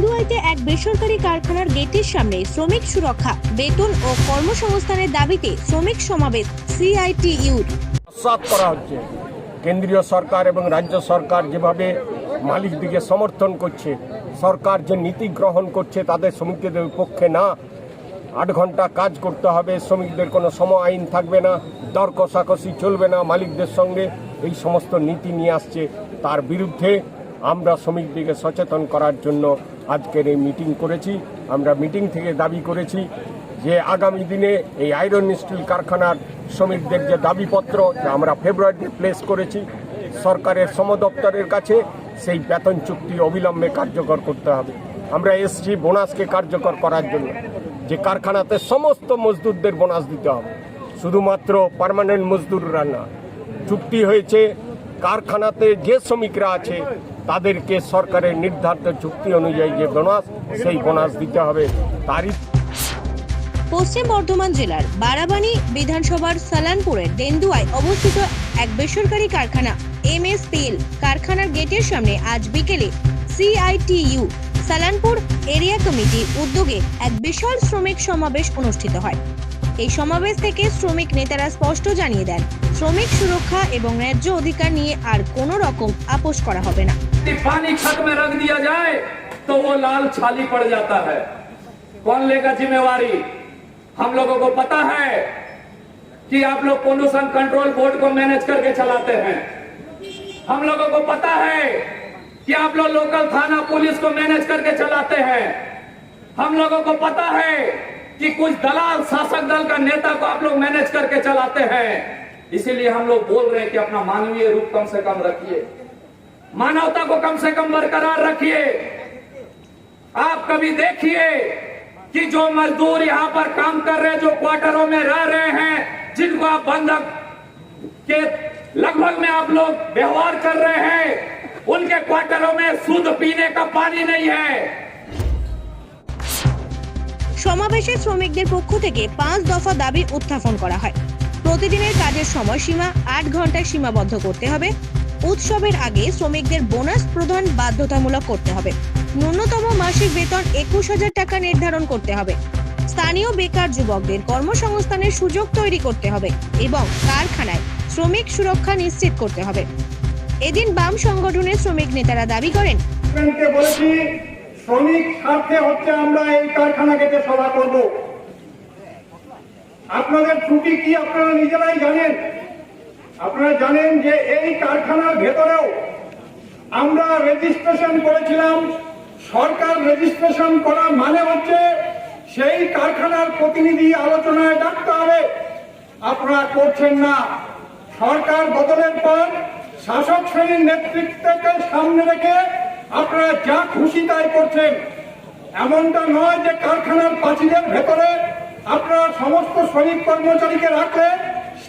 তেন্দুয়াইতে এক বেসরকারি কারখানার গেটের সামনে শ্রমিক সুরক্ষা, বেতন ও কর্মসংস্থানের দাবিতে শ্রমিক সমাবেশ সিআইটিইউর আশ্বাস করা হচ্ছে, কেন্দ্রীয় সরকার এবং রাজ্য সরকার যেভাবে মালিকদিকে সমর্থন করছে, সরকার যে নীতি গ্রহণ করছে তাদের শ্রমিকদের পক্ষে না। আট ঘণ্টা কাজ করতে হবে, শ্রমিকদের কোনো সম আইন থাকবে না, দর কষাকষি চলবে না মালিকদের সঙ্গে। এই সমস্ত নীতি নিয়ে আসছে, তার বিরুদ্ধে আমরা শ্রমিকদেরকে সচেতন করার জন্য আজকের এই মিটিং করেছি। আমরা মিটিং থেকে দাবি করেছি যে আগামী দিনে এই আয়রন স্টিল কারখানার শ্রমিকদের যে দাবিপত্র আমরা ফেব্রুয়ারিতে প্লেস করেছি, সরকারের শ্রম দপ্তরের কাছে সেই বেতন চুক্তি অবিলম্বে কার্যকর করতে হবে। আমরা এসছি বোনাসকে কার্যকর করার জন্য। যে কারখানাতে সমস্ত মজদুরদের বোনাস দিতে হবে। শুধুমাত্র পার্মানেন্ট মজদুররা না, চুক্তি হয়েছে কারখানাতে যে শ্রমিকরা আছে তাদেরকে সরকারের নির্ধারিত চুক্তি অনুযায়ী যে বোনাস, সেই বোনাস দিতে হবে তারই। পশ্চিম বর্ধমান জেলার বারাবানী বিধানসভার সালানপুরের দেন্দুয়ায় অবস্থিত এক বেসরকারি কারখানা এমএসপিএল কারখানার গেটের সামনে আজ বিকেলে সিআইটিইউ সালানপুর এরিয়া কমিটির উদ্যোগে এক বিশাল শ্রমিক সমাবেশ অনুষ্ঠিত হয়। এই সমাবেশ থেকে শ্রমিক নেতারা স্পষ্ট জানিয়ে দেন শ্রমিক সুরক্ষা এবং ন্যায্য অধিকার নিয়ে আর কোনো রকম আপোষ করা হবে না यदि पानी छत में रख दिया जाए तो वो लाल छाली पड़ जाता है कौन लेगा जिम्मेवारी हम लोगों को पता है कि आप लोग पोल्यूशन कंट्रोल बोर्ड को मैनेज करके चलाते हैं हम लोगों को पता है कि आप लोग लोकल थाना पुलिस को मैनेज करके चलाते हैं हम लोगों को पता है कि कुछ दलाल, शासक दल का नेता को आप लोग मैनेज करके चलाते हैं। इसीलिए हम लोग बोल रहे हैं कि अपना मानवीय रूप कम से कम रखिए। मानवता को कम से कम बरकरार रखिए। आप कभी देखिए कि जो मजदूर यहाँ पर काम कर रहे जो क्वार्टरों में रह रहे हैं, जिनको आप बंधक के लगभग में आप लोग व्यवहार कर रहे हैं, उनके क्वार्टरों में शुद्ध पीने का पानी नहीं है। সমাবেশে শ্রমিকদের পক্ষ থেকে পাঁচ দফা দাবি উত্থাপন করা হয়। প্রতিদিনের কাজের সময়সীমা আট ঘন্টায় সীমাবদ্ধ করতে হবে। উৎসবের আগে শ্রমিকদের বোনাস প্রদান বাধ্যতামূলক করতে হবে। ন্যূনতম মাসিক বেতন একুশ হাজার টাকা নির্ধারণ করতে হবে। স্থানীয় বেকার যুবকদের কর্মসংস্থানের সুযোগ তৈরি করতে হবে এবং কারখানায় শ্রমিক সুরক্ষা নিশ্চিত করতে হবে। এদিন বাম সংগঠনের শ্রমিক নেতারা দাবি করেন শ্রমিক স্বার্থে হচ্ছে আমরা এই কারখানা গেটে সভা করব। আপনাদের ত্রুটি কি আপনারা নিজেরাই জানেন? আপনারা জানেন যে এই কারখানার ভেতরেও আমরা রেজিস্ট্রেশন করেছিলাম। সরকার রেজিস্ট্রেশন করা মানে হচ্ছে সেই কারখানার প্রতিনিধি আলোচনায় ডাকতে হবে। আপনারা করছেন না। সরকার বদলের পর শাসক শ্রেণির নেতৃত্বকে সামনে রেখে আপনারা যা খুশি তাই করছেন। এমনটা নয় যে কারখানার পাঁচিলের ভেতরে আপনারা সমস্ত শ্রমিক কর্মচারীকে রাখলে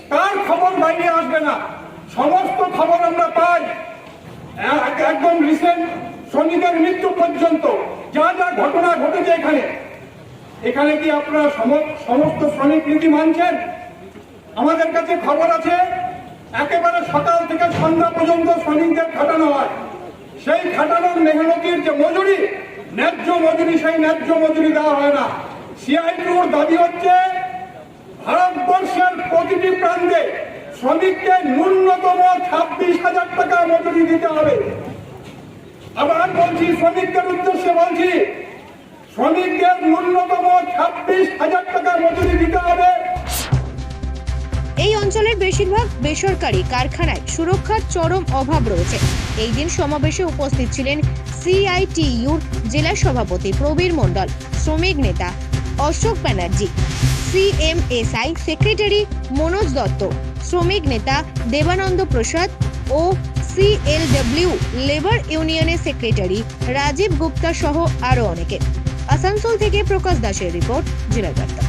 তার খবর বাইরে আসবে না। সমস্ত খবর আমরা পাই। এক- একদম রিসেন্ট শ্রমিকের মৃত্যু পর্যন্ত যা যা ঘটনা ঘটেছে এখানে। এখানে কি আপনারা সম- সমস্ত শ্রমিক নীতি মানছেন? আমাদের কাছে খবর আছে, একেবারে সকাল থেকে সন্ধ্যা পর্যন্ত শ্রমিকদের খাটানো হয়। সেই খাটানোর মেহনতির যে মজুরি, ন্যায্য মজুরি, সেই ন্যায্য মজুরি দেওয়া হয় না। সিআইটিউর দাবি হচ্ছে, ভারতবর্ষের প্রতিটি প্রান্তে শ্রমিককে ন্যূনতম ছাব্বিশ হাজার টাকা মজুরি দিতে হবে। আবার বলছি, শ্রমিকদের উদ্দেশ্যে বলছি, শ্রমিকদের ন্যূনতম ছাব্বিশ হাজার টাকা মজুরি দিতে হবে। এই অঞ্চলের বেশিরভাগ বেসরকারি কারখানায় সুরক্ষার চরম অভাব রয়েছে। এই দিন সমাবেশে উপস্থিত ছিলেন সিআইটিইউর জেলা সভাপতি প্রবীর মণ্ডল, শ্রমিক নেতা অশোক ব্যানার্জি, সিএমএসআই সেক্রেটারি মনোজ দত্ত, শ্রমিক নেতা দেবানন্দ প্রসাদ ও সিএলডব্লিউ লেবার ইউনিয়নের সেক্রেটারি রাজীব গুপ্তা সহ আরও অনেকে। আসানসোল থেকে প্রকাশ দাসের রিপোর্ট জেলা বার্তা।